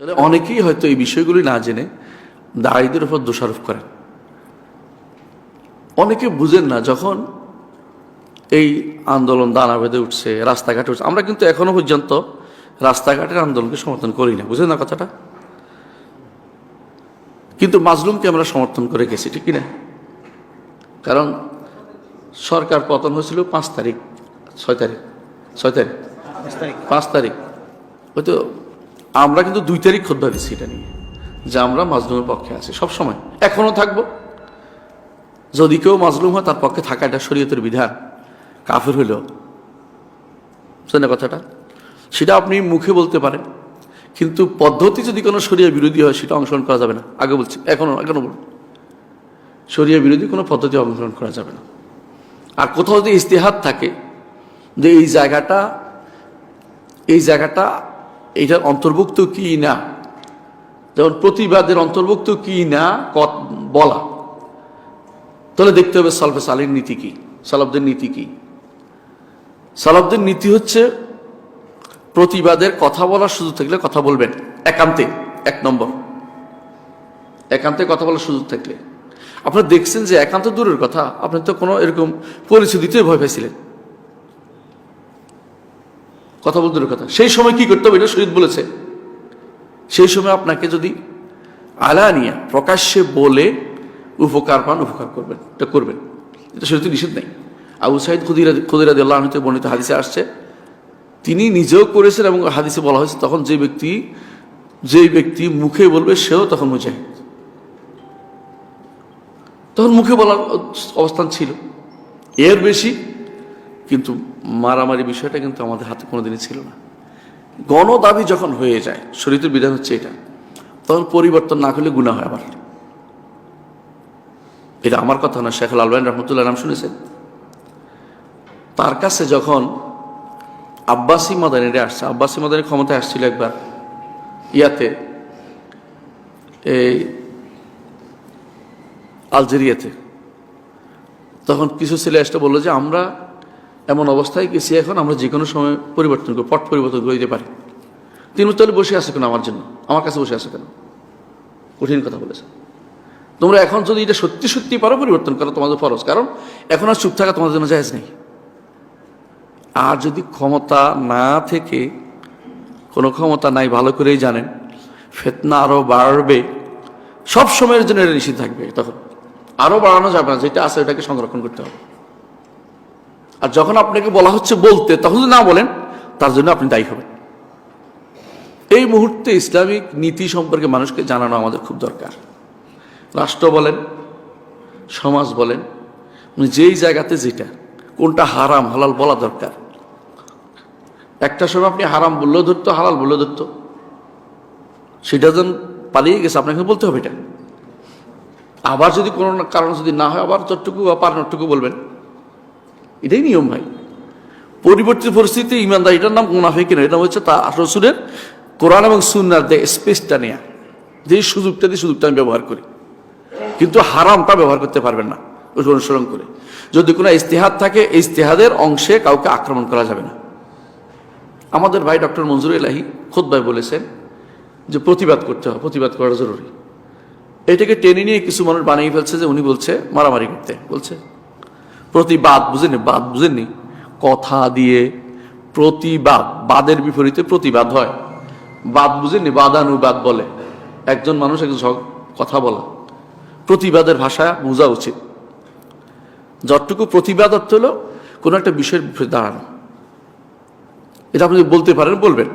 তাহলে অনেকেই হয়তো এই বিষয়গুলি না জেনে দায়ীদের উপর দোষারোপ করেন। অনেকে বুঝেন না যখন এই আন্দোলন দানা বেঁধে উঠছে, রাস্তাঘাটে উঠছে, আমরা কিন্তু এখনও পর্যন্ত রাস্তাঘাটের আন্দোলনকে সমর্থন করি না। বুঝেন না কথাটা? কিন্তু মাজলুমকে আমরা সমর্থন করে গেছি, ঠিক না কারণ সরকার পতন হয়েছিল পাঁচ তারিখ, ছয় তারিখ ছয় তারিখ, পাঁচ তারিখ। হয়তো আমরা কিন্তু দুই তারিখ খোদ্া দিচ্ছি এটা নিয়ে, যে আমরা মাজলুমের পক্ষে আছি। সব সময় এখনও থাকব। যদি কেউ মাজলুম হয়, তার পক্ষে থাকা এটা শরীয়তের বিধান। কাফের হইলেও। বুঝলেন না কথাটা? সেটা আপনি মুখে বলতে পারেন। কিন্তু পদ্ধতি যদি কোনো শরিয়া বিরোধী হয়, সেটা অংশগ্রহণ করা যাবে না। আগে বলছি এখনও এখনও বলুন। শরিয়া বিরোধী কোনো পদ্ধতি অংশগ্রহণ করা যাবে না। আর কোথাও যদি ইস্তেহাদ থাকে, যে এই জায়গাটা এই জায়গাটা এইটার অন্তর্ভুক্ত কি না? যেমন প্রতিবাদের অন্তর্ভুক্ত কি না বলা। তাহলে দেখতে হবে সালফে সালের নীতি কি, সালাবদের নীতি কি। সালাবদের নীতি হচ্ছে প্রতিবাদের কথা বলার সুযোগ থাকলে কথা বলবেন, একান্তে, এক নম্বর। একান্তে কথা বলার সুযোগ থাকলে। আপনারা দেখছেন যে একান্ত দূরের কথা, আপনি তো কোনো এরকম পরিচয় দিতে ভয় পাইছিলেন। কথা বলতে কথা সেই সময় কি করতে হবে এটা শহীদ বলেছে। সেই সময় আপনাকে যদি আলানিয়া প্রকাশ্যে বলে উপকার পান, উপকার করবেন, এটা করবেন। এটা শরীর নিষেধ নেই। আবু সাইদ খুদিরা খুদিরা আল্লাহ বর্ণিত হাদিসে আসছে, তিনি নিজেও করেছেন এবং হাদিসে বলা হয়েছে, তখন যে ব্যক্তি যেই ব্যক্তি মুখে বলবে, সেও তখন মুজাহিদ। তখন মুখে বলার অবস্থান ছিল। এর বেশি কিন্তু মারামারি বিষয়টা কিন্তু আমাদের হাতে কোনোদিনই ছিল না। গণদাবি যখন হয়ে যায় শরীরের বিধান হচ্ছে এটা, তখন পরিবর্তন না করলে গুণা হয় আবার। এটা আমার কথা না শেখ আলবাইন রহমতুল্লাহ নাম শুনেছেন। তার কাছে যখন আব্বাসি মাদানিরা আসছে, আব্বাসি মাদানি ক্ষমতায় আসছিল একবার, ইয়াতে, এই আলজেরিয়াতে, তখন কিছু ছেলে এসে বলল যে, আমরা এমন অবস্থায় গেছি এখন, আমরা যে কোনো সময় পরিবর্তন করি পট পরিবর্তন করে দিতে পারি। তিনি তাহলে বসে আছে কেন আমার জন্য? আমার কাছে বসে আছে কেন? কঠিন কথা বলেছে। তোমরা এখন যদি এটা সত্যি সত্যি পারো, পরিবর্তন করো, তোমাদের ফরজ। কারণ এখন আর চুপ থাকা তোমাদের জন্য জায়জ নেই। আর যদি ক্ষমতা না থেকে, কোনো ক্ষমতা নাই, ভালো করেই জানেন, ফেতনা আরও বাড়বে, সব সময়ের জন্য এটা নিষিদ্ধ থাকবে তখন। আরও বাড়ানো যাবে না, যেটা আছে ওটাকে সংরক্ষণ করতে হবে। আর যখন আপনাকে বলা হচ্ছে বলতে, তখন যদি না বলেন, তার জন্য আপনি দায়ী হবেন। এই মুহূর্তে ইসলামিক নীতি সম্পর্কে মানুষকে জানানো আমাদের খুব দরকার। রাষ্ট্র বলেন, সমাজ বলেন মানে যেই জায়গাতে যেটা, কোনটা হারাম, হালাল বলা দরকার। একটা সময় আপনি হারাম বললেও ধরতো, হালাল বললেও ধরতো। সেটা যেন পালিয়ে গেছে, আপনাকে বলতে হবে এটা। আবার যদি কোনো কারণ যদি না হয়, আবার যতটুকু বা পারানোটুকু বলবেন। এটাই নিয়ম ভাই। পরিবর্তিত পরিস্থিতি, ইমানদার, এটার নাম মুনাফিক না এটা হচ্ছে তা রসুলের কোরআন এবং সুন্নার দে স্পেসটা নেয়া যে সুযোগটা দিয়ে সুযোগটা আমি ব্যবহার করি। কিন্তু হারামটা ব্যবহার করতে পারবেন না অনুসরণ করে। যদি কোনো ইস্তেহাদ থাকে ইস্তেহাদের অংশে কাউকে আক্রমণ করা যাবে না। আমাদের ভাই ডক্টর মঞ্জুর এলাহি খোদ ভাই বলেছেন যে প্রতিবাদ করতে হবে, প্রতিবাদ করা জরুরি। এটাকে টেনে নিয়ে কিছু মানুষ বানিয়ে ফেলছে যে উনি বলছে, মারামারি করতে। বলছে প্রতিবাদ বুঝেনি বাদ বুঝেননি? কথা দিয়ে প্রতিবাদ, বাদের বিপরীতে প্রতিবাদ হয়। বাদ বুঝেননি? বাদানুবাদ বলে। একজন মানুষ একজন কথা বলা। প্রতিবাদের ভাষা বোঝা উচিত। যতটুকু প্রতিবাদ অর্থ হলো, কোনো একটা বিষয়ের বিপরীতে দাঁড়ানো। এটা আপনি বলতে পারেন, বলবেন।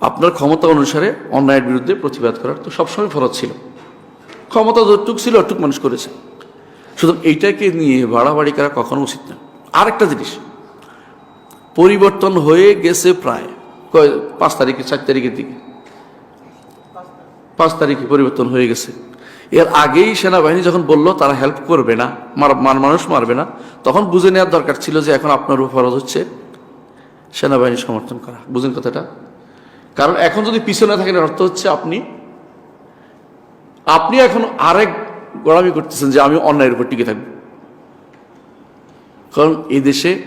আপনার ক্ষমতা অনুসারে অন্যায়ের বিরুদ্ধে প্রতিবাদ করার তো সবসময় ফরজ ছিল। ক্ষমতা যতটুক ছিল অটুক মানুষ করেছে। সুতরাং এইটাকে নিয়ে বাড়াবাড়ি করা কখনো উচিত না। আরেকটা জিনিস, পরিবর্তন হয়ে গেছে প্রায় পাঁচ তারিখে, চার তারিখের দিকে। পাঁচ তারিখে পরিবর্তন হয়ে গেছে। এর আগেই সেনাবাহিনী যখন বলল, তারা হেল্প করবে না, মার- মানুষ মারবে না, তখন বুঝে নেওয়ার দরকার ছিল যে এখন আপনার ফরজ হচ্ছে সেনাবাহিনী সমর্থন করা। বুঝেন কথাটা? কারণ এখন যদি পিছনে থাকেন অর্থ হচ্ছে আপনি আপনি এখন আরেক গোড়ামি করতেছেন যে আমি অন্যায়ের উপর টিকে থাকব। কারণ এই দেশে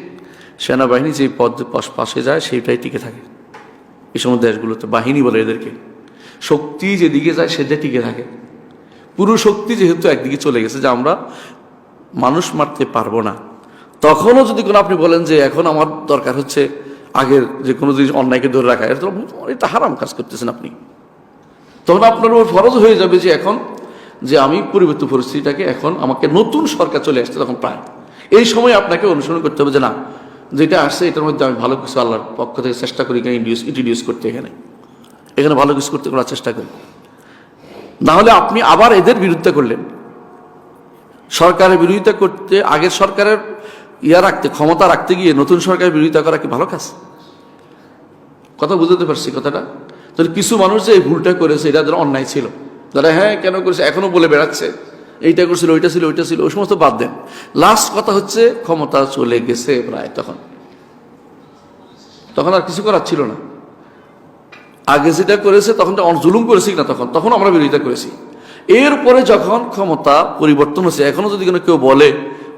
সেনাবাহিনী যে পদ পাশ- যায়, সেইটাই টিকে থাকে। এই সময় দেশগুলোতে বাহিনী বলে এদেরকে। শক্তি যেদিকে যায় সেটা টিকে থাকে। পুরো শক্তি যেহেতু একদিকে চলে গেছে যে আমরা মানুষ মারতে পারব না। তখনও যদি কোনো আপনি বলেন যে এখন আমার দরকার হচ্ছে আগের যে কোনো জিনিস অন্যায়কে ধরে রাখা এটা হারাম কাজ করতেছেন আপনি। তখন আপনার উপর ফরজ হয়ে যাবে যে এখন যে আমি পরিবর্তিত পরিস্থিতিটাকে এখন আমাকে নতুন সরকার চলে আসছে তখন প্রায়। এই সময় আপনাকে অনুসরণ করতে হবে যে না, যেটা আসছে এটার মধ্যে আমি ভালো কিছু আল্লাহর পক্ষ থেকে চেষ্টা করি এখানে ইন্ডিউস ইন্ট্রোডিউস করতে এখানে। এখানে ভালো কিছু করতে করার চেষ্টা করি। নাহলে আপনি আবার এদের বিরুদ্ধে করলেন। সরকারের বিরোধিতা করতে, আগের সরকারের ইয়া রাখতে, ক্ষমতা রাখতে গিয়ে নতুন সরকারের বিরোধিতা করা কি ভালো কাজ? কথা বুঝতে পারছি কথাটা? তাহলে কিছু মানুষ যে এই ভুলটা করেছে, এটা অন্যায় ছিল। যারা হ্যাঁ কেন করেছে? এখনও বলে বেড়াচ্ছে। এইটা করছিল, ওইটা ছিল ওইটা ছিল। ওই সমস্ত বাদ দেন। লাস্ট কথা হচ্ছে, ক্ষমতা চলে গেছে প্রায় তখন। তখন আর কিছু করার ছিল না। আগে যেটা করেছে তখন জুলুম করেছি না তখন? তখন আমরা বিরোধিতা করেছি। এরপরে যখন ক্ষমতা পরিবর্তন হয়েছে, এখনও যদি কোনো কেউ বলে,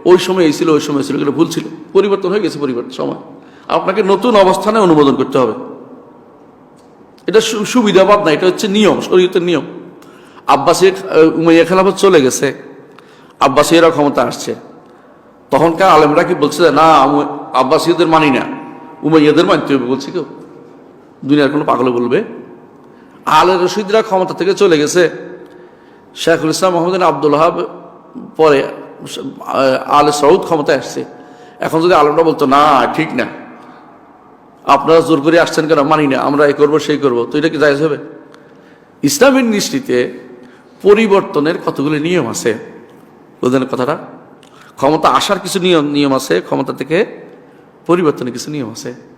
ওই সময় এই ছিল, ওই সময় ছিল, এটা ভুল ছিল। পরিবর্তন হয়ে গেছে পরিবর্তন সময়। আপনাকে নতুন অবস্থানে অনুমোদন করতে হবে। এটা সুবিধাবাদ না, এটা হচ্ছে নিয়ম, শরীয়তের নিয়ম। আব্বাসী উমাইয়া খেলাফত চলে গেছে। আব্বাসীরা ক্ষমতা আসছে। তখনকার আলেমরা কি বলছে না আব্বাসীদের মানি না। উমাইয়াদের মানতে হবে বলছে কেউ। দুনিয়ার কোনো পাগলে বলবে? আলে রশিদরা ক্ষমতা থেকে চলে গেছে। শেখুল ইসলাম মোহাম্মদ আব্দুল হাব পরে আলে সৌদ ক্ষমতায় আসছে। এখন যদি আলমরা বলতো, না, ঠিক না। আপনারা জোর করে আসছেন কেন? মানি না। আমরা এই করব, সেই করব। তো এটা কি জায়জ হবে? ইসলামের দৃষ্টিতে পরিবর্তনের কতগুলি নিয়ম আছে? বুঝলেন কথাটা? ক্ষমতা আসার কিছু নিয়ম নিয়ম আছে, ক্ষমতা থেকে পরিবর্তনের কিছু নিয়ম আছে।